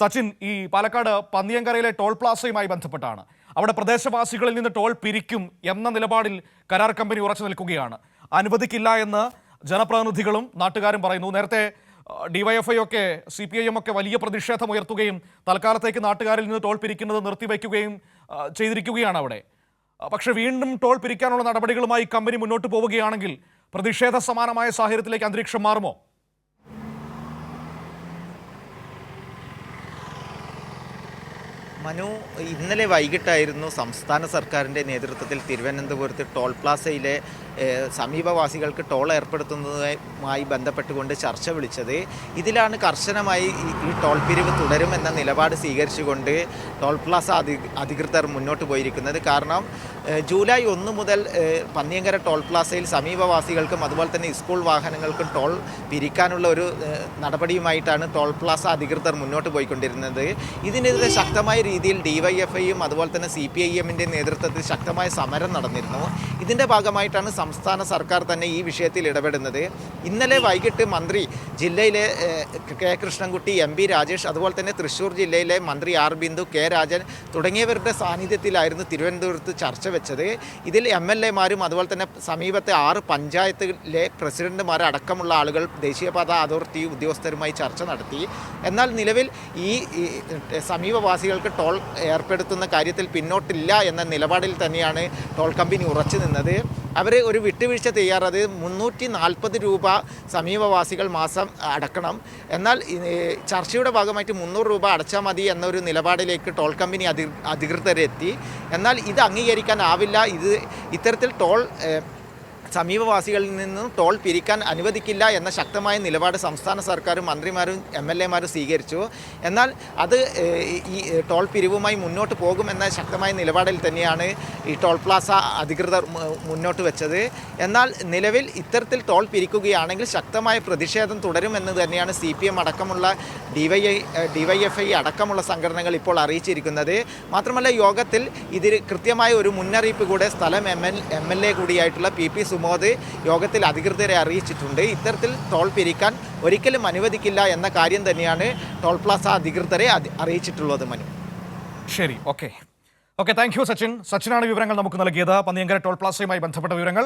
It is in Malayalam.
സച്ചിൻ ഈ പാലക്കാട് പന്നിയങ്കരയിലെ ടോൾ പ്ലാസയുമായി ബന്ധപ്പെട്ടാണ്. അവിടെ പ്രദേശവാസികളിൽ നിന്ന് ടോൾ പിരിക്കും എന്ന നിലപാടിൽ കരാർ കമ്പനി ഉറച്ചു നിൽക്കുകയാണ്. അനുവദിക്കില്ല എന്ന് ജനപ്രതിനിധികളും നാട്ടുകാരും പറയുന്നു. നേരത്തെ ഡിവൈഎഫ്ഐ ഒക്കെ സി പി ഐ ഒക്കെ വലിയ പ്രതിഷേധം ഉയർത്തുകയും തൽക്കാലത്തേക്ക് നാട്ടുകാരിൽ നിന്ന് ടോൾ പിരിക്കുന്നത് നിർത്തിവെക്കുകയും ചെയ്തിരിക്കുകയാണ് അവിടെ. പക്ഷേ വീണ്ടും ടോൾ പിരിക്കാനുള്ള നടപടികളുമായി കമ്പനി മുന്നോട്ട് പോവുകയാണെങ്കിൽ പ്രതിഷേധ സമാനമായ സാഹചര്യത്തിലേക്ക് അന്തരീക്ഷം മാറുമോ? മനു ഇന്നലെ വൈകിട്ടായിരുന്നു സംസ്ഥാന സർക്കാരിന്റെ നേതൃത്വത്തിൽ തിരുവനന്തപുരത്ത് ടോൾ പ്ലാസയിലെ സമീപവാസികൾക്ക് ടോൾ ഏർപ്പെടുത്തുന്നതുമായി ബന്ധപ്പെട്ടുകൊണ്ട് ചർച്ച വിളിച്ചത്. ഇതിലാണ് കർശനമായി ഈ- ടോൾ പിരിവ് തുടരുമെന്ന നിലപാട് സ്വീകരിച്ചുകൊണ്ട് ടോൾ പ്ലാസ അധി അധികൃതർ മുന്നോട്ട് പോയിരിക്കുന്നത്. കാരണം ജൂലൈ ഒന്ന് മുതൽ പന്നിയങ്കര ടോൾ പ്ലാസയിൽ സമീപവാസികൾക്കും അതുപോലെ തന്നെ സ്കൂൾ വാഹനങ്ങൾക്കും ടോൾ പിരിക്കാനുള്ള ഒരു നടപടിയുമായിട്ടാണ് ടോൾ പ്ലാസ അധികൃതർ മുന്നോട്ട് പോയിക്കൊണ്ടിരുന്നത്. ഇതിനെതിരെ ശക്തമായ രീതിയിൽ ഡിവൈഎഫ്ഐയും അതുപോലെ തന്നെ സി പി ഐ എമ്മിന്റെ നേതൃത്വത്തിൽ ശക്തമായ സമരം നടന്നിരുന്നു. ഇതിന്റെ ഭാഗമായിട്ടാണ് സംസ്ഥാന സർക്കാർ തന്നെ ഈ വിഷയത്തിൽ ഇടപെടുന്നത്. ഇന്നലെ വൈകിട്ട് മന്ത്രി ജില്ലയിലെ K Krishnankutty M P Rajesh അതുപോലെ തന്നെ തൃശ്ശൂർ ജില്ലയിലെ മന്ത്രി ആർ ബിന്ദു കെ രാജൻ തുടങ്ങിയവരുടെ സാന്നിധ്യത്തിലായിരുന്നു തിരുവനന്തപുരത്ത് ചർച്ച വെച്ചത്. ഇതിൽ എം എൽ എമാരും അതുപോലെ തന്നെ സമീപത്തെ ആറ് പഞ്ചായത്തിലെ പ്രസിഡന്റുമാർ അടക്കമുള്ള ആളുകൾ ദേശീയപാത അതോറിറ്റി ഉദ്യോഗസ്ഥരുമായി ചർച്ച നടത്തി. എന്നാൽ നിലവിൽ ഈ സമീപവാസികൾക്ക് ടോൾ ഏർപ്പെടുത്തുന്ന കാര്യത്തിൽ പിന്നോട്ടില്ല എന്ന നിലപാടിൽ തന്നെയാണ് ടോൾ കമ്പനി ഉറച്ചു നിന്നത്. അവർ ഒരു വിട്ടുവീഴ്ച തയ്യാറത് മുന്നൂറ്റി നാൽപ്പത് രൂപ സമീപവാസികൾ മാസം അടക്കണം. എന്നാൽ ചർച്ചയുടെ ഭാഗമായിട്ട് മുന്നൂറ് രൂപ അടച്ചാൽ മതി എന്നൊരു നിലപാടിലേക്ക് ടോൾ കമ്പനി അധി അധികൃതരെത്തി. എന്നാൽ ഇത് അംഗീകരിക്കാനാവില്ല ഇത് ഇത്തരത്തിൽ ടോൾ സമീപവാസികളിൽ നിന്നും ടോൾ പിരിക്കാൻ അനുവദിക്കില്ല എന്ന ശക്തമായ നിലപാട് സംസ്ഥാന സർക്കാരും മന്ത്രിമാരും എം എൽ എമാരും സ്വീകരിച്ചു. എന്നാൽ അത് ഈ ടോൾ പിരിവുമായി മുന്നോട്ട് പോകുമെന്ന ശക്തമായ നിലപാടിൽ തന്നെയാണ് ഈ ടോൾ പ്ലാസ അധികൃതർ മുന്നോട്ട് വെച്ചത്. എന്നാൽ നിലവിൽ ഇത്തരത്തിൽ ടോൾ പിരിക്കുകയാണെങ്കിൽ ശക്തമായ പ്രതിഷേധം തുടരുമെന്ന് തന്നെയാണ് സി പി എം അടക്കമുള്ള ഡിവൈ ഡിവൈഎഫ്ഐ അടക്കമുള്ള സംഘടനകൾ ഇപ്പോൾ അറിയിച്ചിരിക്കുന്നത്. മാത്രമല്ല യോഗത്തിൽ ഇതിൽ കൃത്യമായ ഒരു മുന്നറിയിപ്പ് കൂടെ സ്ഥലം M L M L A കൂടിയായിട്ടുള്ള P P Sumod യോഗത്തിൽ അധികൃതരെ അറിയിച്ചിട്ടുണ്ട്. ഇത്തരത്തിൽ ടോൾ പിരിക്കാൻ ഒരിക്കലും അനുവദിക്കില്ല എന്ന കാര്യം തന്നെയാണ് ടോൾ പ്ലാസ അധികൃതരെ അറിയിച്ചിട്ടുള്ളത് മനു. ശരി okay. Okay thank you Sachin. സച്ചിനാണ് വിവരങ്ങൾ നമുക്ക് നൽകിയത്. പന്നിയങ്കര ടോൾ പ്ലാസയുമായി ബന്ധപ്പെട്ട വിവരങ്ങൾ.